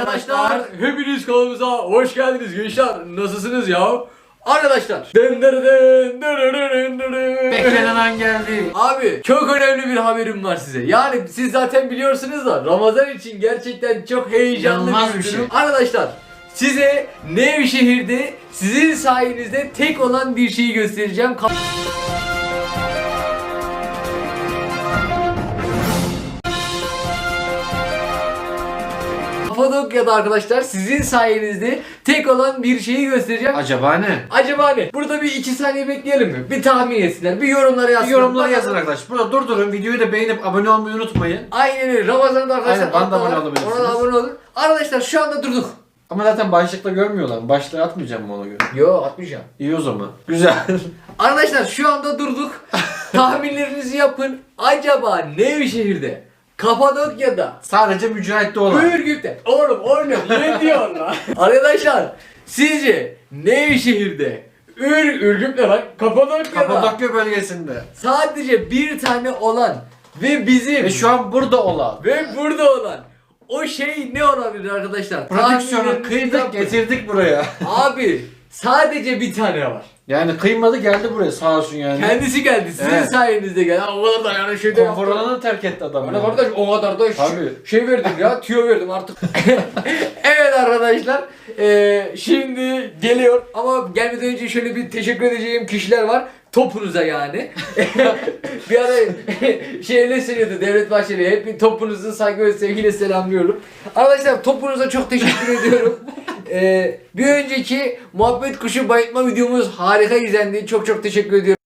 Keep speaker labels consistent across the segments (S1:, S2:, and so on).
S1: arkadaşlar. Hepiniz kanalımıza hoş geldiniz gençler. Nasılsınız ya? Arkadaşlar. Dın dın dın dın dın dın.
S2: Beklenen an geldi.
S1: Abi çok önemli bir haberim var size. Yani siz zaten biliyorsunuz da Ramazan için gerçekten çok heyecanlı
S2: İnanılmaz
S1: bir,
S2: bir şey.
S1: durum. Arkadaşlar size Nevşehir'de sizin sayenizde tek olan bir şeyi göstereceğim. Ka- Kapadokya'da arkadaşlar sizin sayenizde tek olan bir şeyi göstereceğim.
S2: Acaba ne?
S1: Acaba ne? Burada bir iki saniye bekleyelim mi? Bir tahmin etsinler. Bir yorumlara yazsınlar.
S2: Yorumlara yazın arkadaşlar. Burada durdurun. Videoyu da beğenip abone olmayı unutmayın.
S1: Aynen öyle. Ramazan'da arkadaşlar.
S2: Aynen, bana da abone olabilirsiniz.
S1: Ona da abone olun. Arkadaşlar şu anda durduk.
S2: Ama zaten başlıkta görmüyorlar. Başlığı atmayacağım mı ona göre?
S1: Yo atmayacağım.
S2: İyi o zaman. Güzel.
S1: Arkadaşlar şu anda durduk. Tahminlerinizi yapın. Acaba Nevşehir'de, Kapadokya'da,
S2: Sadece mücahitte olan.
S1: Ürgüp'te. Oğlum oğlum ne diyorsun lan? Arkadaşlar sizce Nevşehir'de, Ür, Ürgüp ne lan? Kapadokya'da.
S2: Kapadokya bölgesinde.
S1: Sadece bir tane olan ve bizim
S2: Ve şu an burada olan.
S1: ve burada olan o şey ne olabilir arkadaşlar?
S2: Prodüksiyonu
S1: Tahminlerinizi
S2: kıydık
S1: yapın.
S2: getirdik buraya.
S1: Abi sadece bir tane var.
S2: Yani kıymadı geldi buraya sağ olsun yani.
S1: Kendisi geldi. Sizin
S2: Evet.
S1: sayenizde geldi. Ha, O kadar da yani şeyde
S2: Konfor
S1: yaptım.
S2: alanını terk etti adam.
S1: Hani
S2: yani.
S1: kardeş o kadar da ş-
S2: Tabii.
S1: şey verdim ya, tüyo verdim artık. evet arkadaşlar, eee, şimdi geliyor ama gelmeden önce şöyle bir teşekkür edeceğim kişiler var. Topunuza yani. bir ara şeyle söylüyordu Devlet Bahçeli. Hep topunuzu saygı ve sevgiyle selamlıyorum. Arkadaşlar topunuza çok teşekkür ediyorum. Eee, bir önceki muhabbet kuşu bayıtma videomuz harika izlendi. Çok çok teşekkür ediyorum.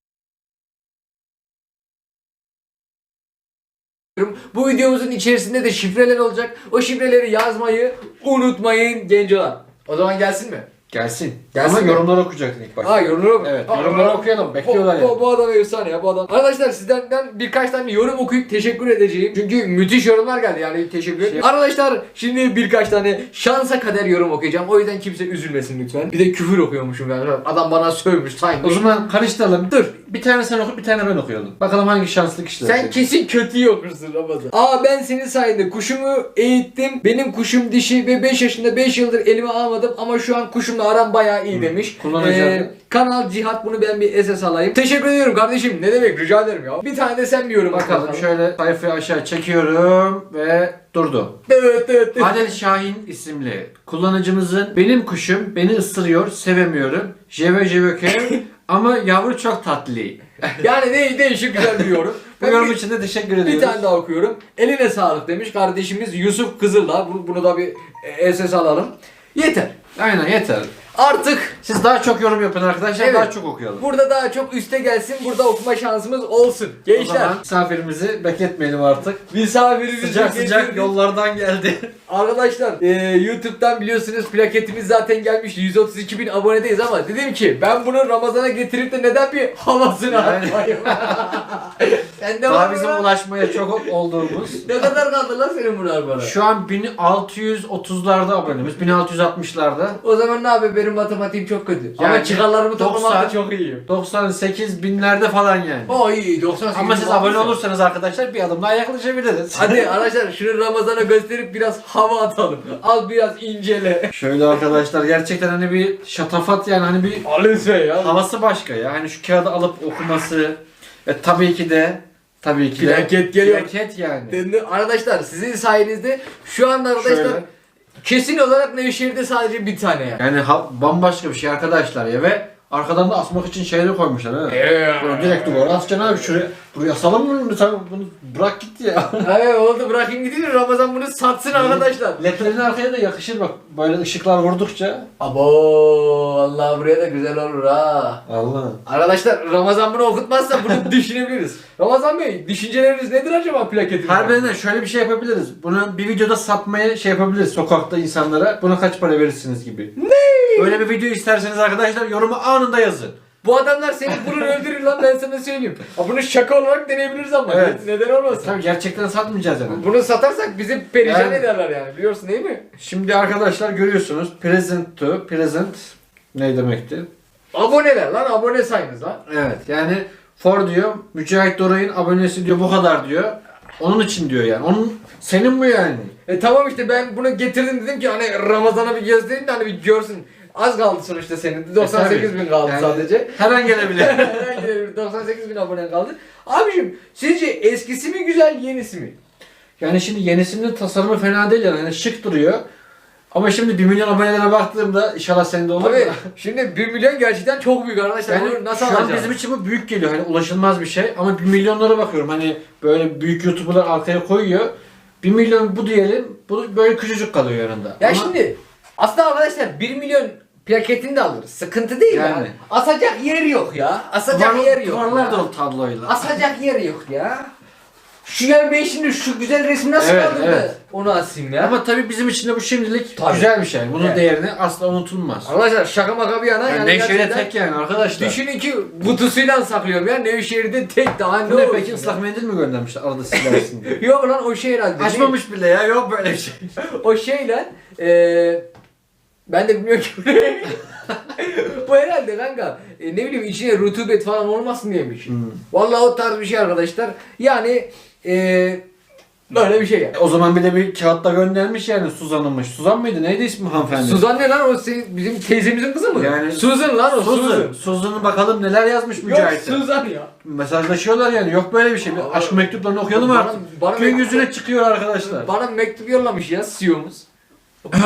S1: Bu videomuzun içerisinde de şifreler olacak. O şifreleri yazmayı unutmayın gencolar. O zaman gelsin mi?
S2: Gelsin.
S1: Gelsin
S2: Ama yorumları okuyacaksın ilk başta.
S1: Ha yorumları mı?
S2: Evet,
S1: Ha,
S2: yorumları okuyalım,
S1: bu-
S2: bekliyorlar
S1: bu,
S2: yani.
S1: bu, adam efsane ya bu adam. Arkadaşlar sizden birkaç tane yorum okuyup teşekkür edeceğim. Çünkü müthiş yorumlar geldi yani teşekkür.
S2: Şey-
S1: Arkadaşlar şimdi birkaç tane şansa kader yorum okuyacağım. O yüzden kimse üzülmesin lütfen. Bir de küfür okuyormuşum yani. Adam bana sövmüş, saymış.
S2: O zaman karıştıralım.
S1: Dur.
S2: Bir tane sen oku, bir tane ben okuyalım. Bakalım hangi şanslı kişiler.
S1: Sen kesin kötüyü okursun Ramazan. Aa ben senin sayende kuşumu eğittim. Benim kuşum dişi ve 5 yaşında 5 yıldır elime almadım ama şu an kuşumla aram bayağı iyi demiş. Ee,
S2: Kullanacağım.
S1: kanal Cihat bunu ben bir SS alayım. Teşekkür ediyorum kardeşim. Ne demek rica ederim ya. Bir tane de sen bir yorum oku
S2: Bakalım şöyle sayfayı aşağı çekiyorum ve durdu.
S1: Evet evet evet.
S2: Adel Şahin isimli kullanıcımızın benim kuşum beni ısırıyor sevemiyorum. Jeve jeveke ama yavru çok tatlı.
S1: Yani ne değişik güzel bir yorum.
S2: Bu
S1: Ben
S2: yorum
S1: bir-
S2: için de teşekkür
S1: Bir
S2: ediyoruz.
S1: tane daha okuyorum. Eline sağlık demiş kardeşimiz Yusuf Kızıl'la. Bunu, bunu da bir e, SS alalım. Yeter.
S2: Aynen yeter.
S1: Artık
S2: Siz daha çok yorum yapın arkadaşlar
S1: Evet.
S2: daha çok okuyalım.
S1: Burada daha çok üste gelsin. Burada okuma şansımız olsun.
S2: O
S1: Gençler.
S2: zaman misafirimizi bekletmeyelim artık.
S1: Misafirimizi
S2: Sıcak sıcak
S1: getirdik.
S2: yollardan geldi.
S1: Arkadaşlar e, YouTube'dan biliyorsunuz plaketimiz zaten gelmişti. 132 bin abonedeyiz ama dedim ki ben bunu Ramazan'a getirip de neden bir havasını
S2: Yani-
S1: atmayayım. Sen de
S2: Daha
S1: var
S2: bizim
S1: mı?
S2: ulaşmaya çok olduğumuz.
S1: Ne kadar kaldı lan senin bunlar bana?
S2: Şu an 1630'larda abonemiz, 1660'larda.
S1: O zaman ne yapayım benim matematiğim çok kötü. Ama
S2: Yani
S1: çıkarlarımı
S2: 90
S1: toplamakta çok iyiyim.
S2: 98 binlerde falan yani.
S1: O iyi 98
S2: Ama siz abone olursanız arkadaşlar bir adım daha yaklaşabiliriz.
S1: Hadi arkadaşlar şunu Ramazan'a gösterip biraz hava atalım. Al biraz incele.
S2: Şöyle arkadaşlar gerçekten hani bir şatafat yani hani bir
S1: Al lütfen ya.
S2: havası başka ya. Hani şu kağıdı alıp okuması ve tabii ki de tabii ki de
S1: Plaket geliyor.
S2: Plaket yani.
S1: Dedi- Arkadaşlar sizin sayenizde şu anda arkadaşlar
S2: Şöyle.
S1: kesin olarak Nevşehir'de sadece bir tane yani.
S2: Yani ha- bambaşka bir şey arkadaşlar ya ve arkadan da asmak için şeyleri koymuşlar ha.
S1: Eee.
S2: Direkt duvara asacaksın abi şuraya. Buraya asalım mı bunu? Sen bunu bırak git ya.
S1: Evet oldu bırakayım gideyim Ramazan bunu satsın arkadaşlar.
S2: Ledlerin arkaya da yakışır bak. Böyle ışıklar vurdukça.
S1: Abo Allah buraya da güzel olur ha.
S2: Allah.
S1: Arkadaşlar Ramazan bunu okutmazsa bunu düşünebiliriz. Ramazan Bey düşünceleriniz nedir acaba plaketin?
S2: Harbiden şöyle bir şey yapabiliriz. Bunu bir videoda satmaya şey yapabiliriz sokakta insanlara. Buna kaç para verirsiniz gibi. Ne? Böyle bir video isterseniz arkadaşlar yorumu anında yazın.
S1: Bu adamlar seni vurur öldürür lan ben sana söyleyeyim. Ha, bunu şaka olarak deneyebiliriz ama
S2: Evet.
S1: neden olmasın?
S2: Tabii gerçekten satmayacağız yani.
S1: Bunu satarsak bizi perişan
S2: Yani-
S1: ederler yani biliyorsun değil mi?
S2: Şimdi arkadaşlar görüyorsunuz present to present ne demekti?
S1: Aboneler lan abone sayınız lan.
S2: Evet yani for diyor Mücahit Doray'ın abonesi diyor bu kadar diyor. Onun için diyor yani. Onun senin bu yani.
S1: E tamam işte ben bunu getirdim dedim ki hani Ramazan'a bir göstereyim de hani bir görsün. Az kaldı sonuçta senin. 98 bin kaldı
S2: E, Yani
S1: sadece.
S2: Her an gelebilir.
S1: Herhangi bir 98 bin abonen kaldı. Abiciğim sizce eskisi mi güzel yenisi mi?
S2: yani şimdi yenisinin tasarımı fena değil yani. yani şık duruyor. Ama şimdi 1 milyon abonelere baktığımda inşallah senin de olur. Da.
S1: şimdi 1 milyon gerçekten çok büyük arkadaşlar.
S2: Yani
S1: nasıl
S2: şu an
S1: alacağız?
S2: bizim için bu büyük geliyor. Hani ulaşılmaz bir şey. Ama 1 milyonlara bakıyorum. Hani böyle büyük YouTuber'lar arkaya koyuyor. 1 milyon bu diyelim. Bu böyle küçücük kalıyor yanında.
S1: Ya
S2: Ama
S1: şimdi aslında arkadaşlar 1 milyon plaketini de alırız. Sıkıntı değil ya.
S2: Yani.
S1: Asacak yer yok ya. Asacak
S2: duvar-
S1: yer yok.
S2: Duvarlar o tabloyla.
S1: Asacak yer yok ya. Şu yani ben şimdi şu güzel resmi nasıl
S2: Evet,
S1: kaldırdı?
S2: evet.
S1: Onu asayım ya.
S2: Ama tabii bizim için de bu şimdilik
S1: Tabii.
S2: güzel bir şey. Bunun
S1: Evet.
S2: değerini asla unutulmaz.
S1: Arkadaşlar şaka maka bir yana
S2: Yani
S1: yani
S2: tek yani arkadaşlar.
S1: Düşünün ki kutusuyla saklıyorum ya Nevşehir'de tek daha ne olsun
S2: peki ıslak mendil mi göndermişler arada silersin diye.
S1: Yok lan o şey herhalde.
S2: Açmamış bile ya yok böyle bir şey.
S1: O şeyle eee ben de bilmiyorum ki. Bu herhalde kanka. E, ne bileyim içine rutubet falan olmasın diyemiş.
S2: Hmm.
S1: Vallahi o tarz bir şey arkadaşlar. Yani eee böyle bir şey yani.
S2: O zaman bir de bir kağıtta göndermiş yani Suzan'ınmış. Suzan mıydı? Neydi ismi hanımefendi?
S1: Suzan ne lan o senin, bizim teyzemizin kızı mı?
S2: Yani-
S1: Susan lan o Susan.
S2: Suzan. Suzan'ın bakalım neler yazmış
S1: Yok
S2: Mücahit'e.
S1: Suzan ya.
S2: Mesajlaşıyorlar yani yok böyle bir şey. Bir aşk mektuplarını okuyalım
S1: bana-
S2: artık.
S1: bana
S2: Gün yüzüne çıkıyor arkadaşlar.
S1: Bana mektup yollamış ya CEO'muz.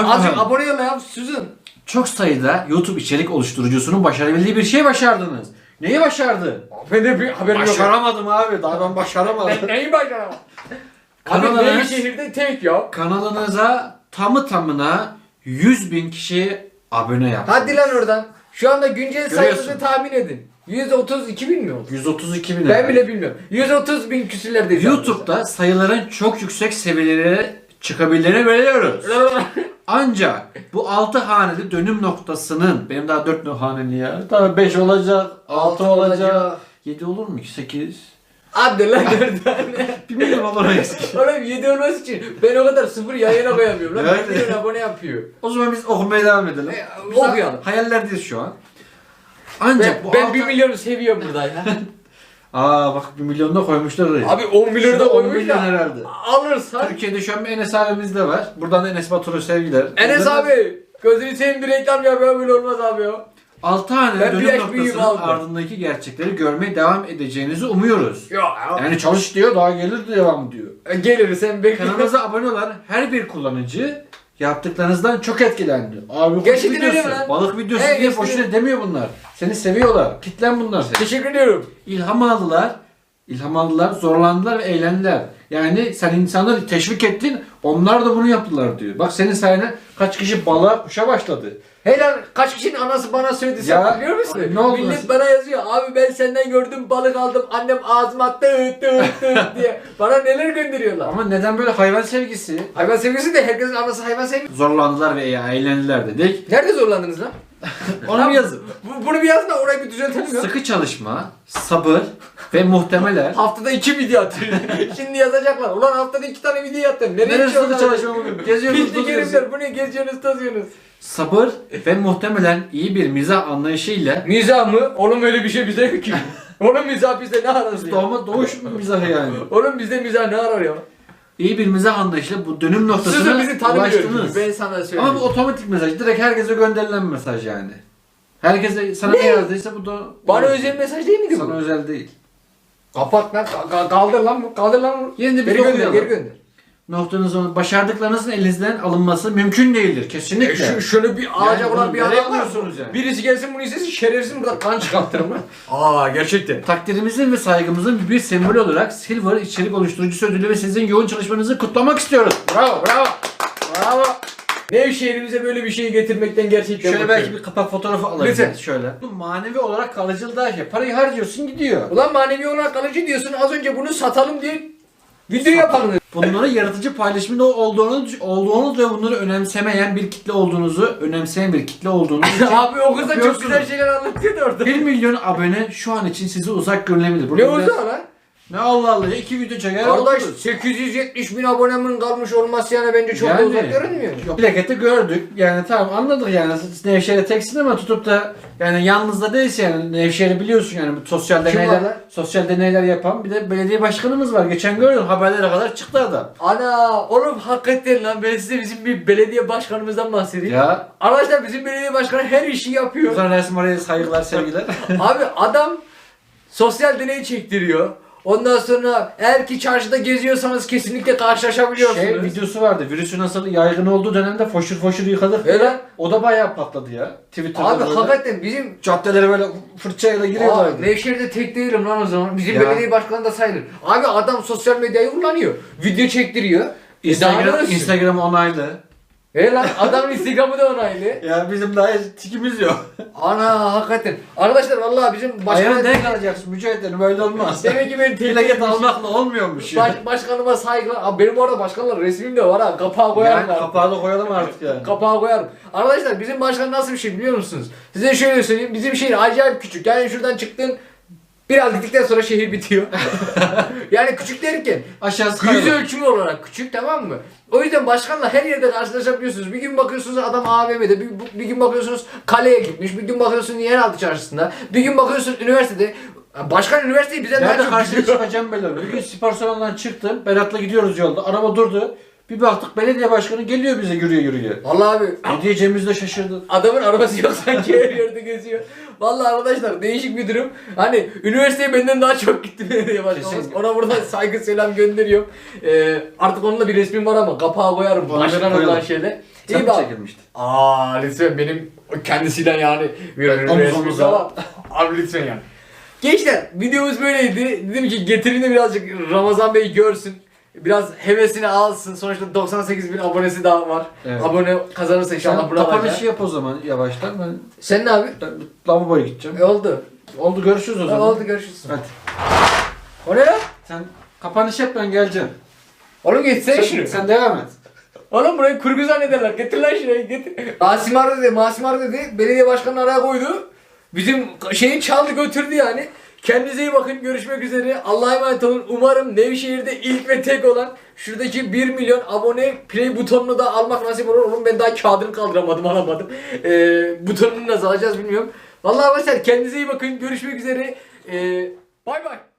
S1: Azıcık abone yolla ya Susan.
S2: Çok sayıda YouTube içerik oluşturucusunun başarabildiği bir şey başardınız. Neyi başardı?
S1: Ben de bir haberim yok.
S2: Başaramadım abi. Daha ben başaramadım.
S1: Ben neyi başaramam? Abi
S2: Kanalınız-
S1: Nevşehir'de tek ya.
S2: Kanalınıza tamı tamına 100 bin kişi abone yaptı.
S1: Hadi lan oradan. Şu anda güncel sayımızı tahmin edin. 132 bin mi oldu?
S2: 132 bin.
S1: Ben
S2: herhalde.
S1: bile bilmiyorum. 130 bin küsürlerde.
S2: YouTube'da sayıların çok yüksek seviyelere çıkabildiğini biliyoruz. Ancak bu 6 haneli dönüm noktasının benim daha 4 haneli ya. Daha 5 olacak, 6 olacak. 7 olur mu ki? 8.
S1: Hadi lan oradan.
S2: 1 milyon olur eksik.
S1: Oğlum 7 olması için ben o kadar sıfır yayına koyamıyorum lan.
S2: Evet.
S1: 1 milyon abone yapıyor.
S2: O zaman biz okumaya devam edelim.
S1: E,
S2: Biz
S1: okuyalım.
S2: Hayallerdeyiz şu an. Ancak
S1: Ben,
S2: bu
S1: ben
S2: altı-
S1: 1 milyonu seviyorum burada ya.
S2: Aa bak 1 milyon da koymuşlar oraya.
S1: Abi 10 milyonu da
S2: Şurada 10
S1: koymuş
S2: milyon
S1: ya.
S2: herhalde.
S1: Alırsan.
S2: Türkiye'de şu an bir Enes abimiz de var. Buradan da Enes Batur'a sevgiler.
S1: Enes
S2: Buradan-
S1: abi. Gözünü seveyim bir reklam ya böyle olmaz abi ya.
S2: 6 tane
S1: Ben
S2: dönüm
S1: büyüğüm
S2: noktasının
S1: aldım.
S2: ardındaki gerçekleri görmeye devam edeceğinizi umuyoruz.
S1: Yok ya.
S2: Yani çalış diyor daha gelir devam diyor.
S1: Gelir sen bekle.
S2: Kanalımıza abone olan her bir kullanıcı yaptıklarınızdan çok etkilendi. Abi
S1: Gerçekten öyle mi lan?
S2: balık videosu
S1: Evet,
S2: diye
S1: işte.
S2: boşuna demiyor bunlar. Seni seviyorlar. Kitlen bunlar seni.
S1: Teşekkür ediyorum.
S2: İlham aldılar. İlham aldılar, zorlandılar ve eğlendiler. Yani sen insanları teşvik ettin, onlar da bunu yaptılar diyor. Bak senin sayende kaç kişi balığa kuşa başladı.
S1: Helal kaç kişinin anası bana söyledi sen
S2: Ya,
S1: biliyor musun?
S2: ne oldu
S1: Millet bana yazıyor abi ben senden gördüm balık aldım annem ağzıma tıt tıt tıt diye. Bana neler gönderiyorlar.
S2: Ama neden böyle hayvan sevgisi?
S1: Hayvan sevgisi de herkesin anası hayvan sevgisi.
S2: Zorlandılar ve eğlendiler dedik.
S1: Nerede zorlandınız lan?
S2: Onu bir yazın.
S1: Bu, bunu bir yazın da orayı bir düzeltelim ya.
S2: Sıkı çalışma, sabır ve muhtemeler.
S1: Haftada iki video atıyor. Şimdi yazacaklar. Ulan haftada iki tane video attım. Nereye
S2: Neresi sıkı çalışma bugün? Geziyorsunuz,
S1: Pislik
S2: tozuyorsunuz.
S1: herifler. Bu ne geziyorsunuz tozuyorsunuz.
S2: Sabır ve muhtemelen iyi bir mizah anlayışıyla
S1: Mizah mı? Oğlum öyle bir şey bize yok ki. Oğlum mizah bizde ne arar ya?
S2: doğma doğuş mizahı yani.
S1: Oğlum bizde mizah ne arar ya?
S2: İyi bir mizah anlayışıyla bu dönüm noktasına
S1: bizi tanımıyorsunuz.
S2: ulaştınız.
S1: Ben sana söyleyeyim.
S2: Ama bu otomatik mesaj. Direkt herkese gönderilen mesaj yani. Herkese sana ne, yazdıysa bu da
S1: Bana özel mesaj değil miydi
S2: sana
S1: bu?
S2: özel değil.
S1: Kapat lan. ka- ka- kaldır lan bu. Kaldır lan.
S2: Yeni de bir
S1: Geri gönder.
S2: okuyalım.
S1: Geri gönder.
S2: Noktanızın başardıklarınızın elinizden alınması mümkün değildir. Kesinlikle.
S1: E şu, şöyle bir ağaca
S2: Yani bunu
S1: bir
S2: nereye
S1: adam var.
S2: koyuyorsunuz yani?
S1: Birisi gelsin bunu istesin şerefsiz burada kan çıkartırım lan. Aa gerçekten.
S2: Takdirimizin ve saygımızın bir sembolü olarak Silver içerik oluşturucusu ödülü ve sizin yoğun çalışmanızı kutlamak istiyoruz. Bravo, bravo. Bravo.
S1: Nevşehir'imize böyle bir şeyi getirmekten gerçekten
S2: Şöyle
S1: mutluyum.
S2: belki bir kapak fotoğrafı alabiliriz.
S1: Lütfen.
S2: Şöyle. Bu manevi olarak kalıcılığı da şey. Parayı harcıyorsun gidiyor.
S1: Ulan manevi olarak kalıcı diyorsun az önce bunu satalım diye video yapalım.
S2: Bunları yaratıcı paylaşımın olduğunu, olduğunu ve bunları önemsemeyen bir kitle olduğunuzu, önemseyen bir kitle olduğunuzu
S1: Abi o kız da çok
S2: yapıyorsunuz.
S1: güzel şeyler anlatıyordu orada.
S2: 1 milyon abone şu an için size uzak görünebilir.
S1: Ne
S2: Burada
S1: oldu
S2: biraz? Ne Allah Allah iki video çeker
S1: Kardeş
S2: oluruz.
S1: 870 bin abonemin kalmış olması yani bence çok da
S2: Yani.
S1: uzak görünmüyor.
S2: Yok, plaketi gördük. Yani tamam anladık yani. Nevşehir'e teksin ama tutup da yani yalnız da değilsin yani. Nevşehir'i biliyorsun yani. Bu sosyal
S1: Kim
S2: deneyler
S1: var lan?
S2: sosyal deneyler yapan bir de belediye başkanımız var. Geçen gördüm haberlere kadar çıktı adam.
S1: Ana oğlum hakikaten lan ben size bizim bir belediye başkanımızdan bahsedeyim.
S2: Ya
S1: Arkadaşlar bizim belediye başkanı her işi yapıyor.
S2: Buradan Resim oraya saygılar sevgiler.
S1: Abi adam sosyal deney çektiriyor. Ondan sonra eğer ki çarşıda geziyorsanız kesinlikle karşılaşabiliyorsunuz.
S2: şey videosu vardı. Virüsün nasıl yaygın olduğu dönemde foşur foşur yıkadık.
S1: Öyle.
S2: O da bayağı patladı ya. Twitter'da
S1: Abi
S2: böyle.
S1: hakikaten bizim
S2: caddelere böyle fırçayla giriyorlardı.
S1: Aa, Nevşehir'de tek değilim lan o zaman. Bizim
S2: Ya.
S1: belediye başkanı da sayılır. Abi adam sosyal medyayı kullanıyor. Video çektiriyor.
S2: Instagram,
S1: Instagram,
S2: Instagram onaylı.
S1: E lan adamın Instagram'ı da onaylı.
S2: Ya bizim daha tikimiz yok.
S1: Ana hakikaten. Arkadaşlar vallahi bizim
S2: Ayağın
S1: başkan...
S2: denk alacaksın mücahitlerim böyle olmaz.
S1: Demek ki ben
S2: Plaket almakla olmuyormuş ya.
S1: Baş, başkanıma saygılar. Abi benim orada başkanlar resmim de var ha. Kapağı koyarım.
S2: Yani kapağı da koyalım artık yani.
S1: Kapağı koyarım. Arkadaşlar bizim başkan nasıl bir şey biliyor musunuz? Size şöyle söyleyeyim. Bizim şehir acayip küçük. Yani şuradan çıktın biraz gittikten sonra şehir bitiyor. yani küçük derken
S2: Aşağısı
S1: yüz
S2: kaybolur.
S1: ölçümü olarak küçük tamam mı? O yüzden başkanla her yerde karşılaşabiliyorsunuz. Bir gün bakıyorsunuz adam AVM'de, bir, bir gün bakıyorsunuz kaleye gitmiş, bir gün bakıyorsun yeraltı çarşısında, bir gün bakıyorsun üniversitede. Başkan üniversiteyi bize daha
S2: Nerede
S1: çok
S2: karşıya
S1: biliyor.
S2: çıkacağım belli olmuyor. Bir gün spor salonundan çıktım. Berat'la gidiyoruz yolda. Araba durdu. Bir baktık belediye başkanı geliyor bize yürüye yürüye.
S1: Vallahi abi
S2: Ne diyeceğimizi de şaşırdık.
S1: Adamın arabası yok sanki her yerde geziyor. Vallahi arkadaşlar değişik bir durum. Hani üniversiteye benden daha çok gitti belediye başkanımız.
S2: Kesinlikle.
S1: Ona buradan saygı selam gönderiyorum. Ee, artık onunla bir resmim var ama kapağı koyarım.
S2: Onu
S1: Başkan
S2: koyalım.
S1: olan şeyde.
S2: Sen
S1: İyi
S2: mi
S1: bak.
S2: çekilmiştin?
S1: Aa lütfen benim kendisiyle yani bir
S2: omuz
S1: resmim
S2: omuza.
S1: var. Abi lütfen yani. Gençler videomuz böyleydi. Dedim ki getirin de birazcık Ramazan Bey görsün. Biraz hevesini alsın. Sonuçta 98 bin abonesi daha var.
S2: Evet.
S1: Abone kazanırsa inşallah
S2: Sen
S1: buralarda.
S2: kapanışı yap o zaman yavaştan. Ben,
S1: Sen ne abi?
S2: ben lavaboya gideceğim.
S1: E, oldu.
S2: Oldu görüşürüz o zaman.
S1: oldu görüşürüz.
S2: Hadi.
S1: O ne lan?
S2: Sen kapanış yap ben geleceğim.
S1: Oğlum geçsene
S2: Sen,
S1: şunu.
S2: sen devam et.
S1: Oğlum burayı kurgu zannederler. Getir lan şurayı getir. Masim Ar dedi, Masim Ar dedi. Belediye başkanını araya koydu. Bizim şeyi çaldı götürdü yani. Kendinize iyi bakın. Görüşmek üzere. Allah'a emanet olun. Umarım Nevşehir'de ilk ve tek olan şuradaki 1 milyon abone play butonunu da almak nasip olur. Oğlum ben daha kağıdını kaldıramadım alamadım. Ee, butonunu nasıl alacağız bilmiyorum. Vallahi arkadaşlar kendinize iyi bakın. Görüşmek üzere. Ee, bay bay.